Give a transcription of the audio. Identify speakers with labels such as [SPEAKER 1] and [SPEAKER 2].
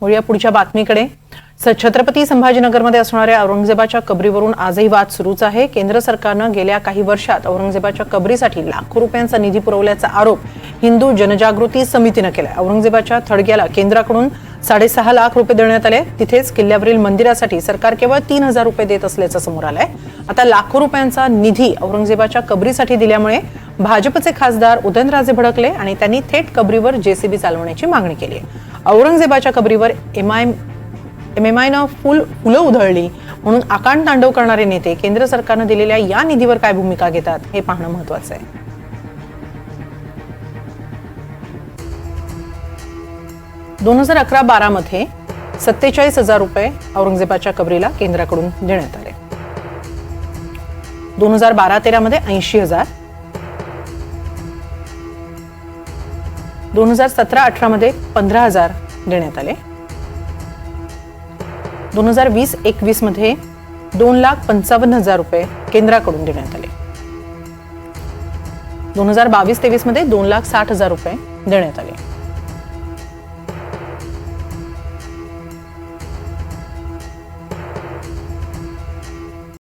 [SPEAKER 1] वळूया पुढच्या बातमीकडे. स- छत्रपती संभाजीनगरमध्ये असणाऱ्या औरंगजेबाच्या कबरीवरून आजही वाद सुरूच आहे. केंद्र सरकारनं गेल्या काही वर्षात औरंगजेबाच्या कबरीसाठी लाखो रुपयांचा निधी पुरवल्याचा आरोप हिंदू जनजागृती समितीनं केलाय. औरंगजेबाच्या थडग्याला केंद्राकडून साडेसहा लाख रुपये देण्यात आले. तिथेच किल्ल्यावरील मंदिरासाठी सरकार केवळ तीन हजार रुपये देत असल्याचं समोर आलंय. आता लाखो रुपयांचा निधी औरंगजेबाच्या कबरीसाठी दिल्यामुळे भाजपचे खासदार उदयनराजे भडकले आणि त्यांनी थेट कबरीवर जेसीबी चालवण्याची मागणी केली. औरंगजेबाच्या कबरीवर एमआय एमएमआयनं फुल फुलं उधळली म्हणून आकांड तांडव करणारे नेते केंद्र सरकारनं दिलेल्या या निधीवर काय भूमिका घेतात हे पाहणं महत्वाचं आहे. दोन हजार अकरा बारामध्ये सत्तेचाळीस हजार रुपये औरंगजेबाच्या कबरीला केंद्राकडून देण्यात आले. दोन हजार बारा तेरा मध्ये ऐंशी हजार. दोन हजार सतरा अठरा मध्ये पंधरा हजार देण्यात आले. दोन हजार वीस एकवीसमध्ये दोन लाख पंचावन्न हजार रुपये केंद्राकडून देण्यात आले. दोन हजार बावीस तेवीसमध्ये दोन लाख साठ हजार रुपये देण्यात आले.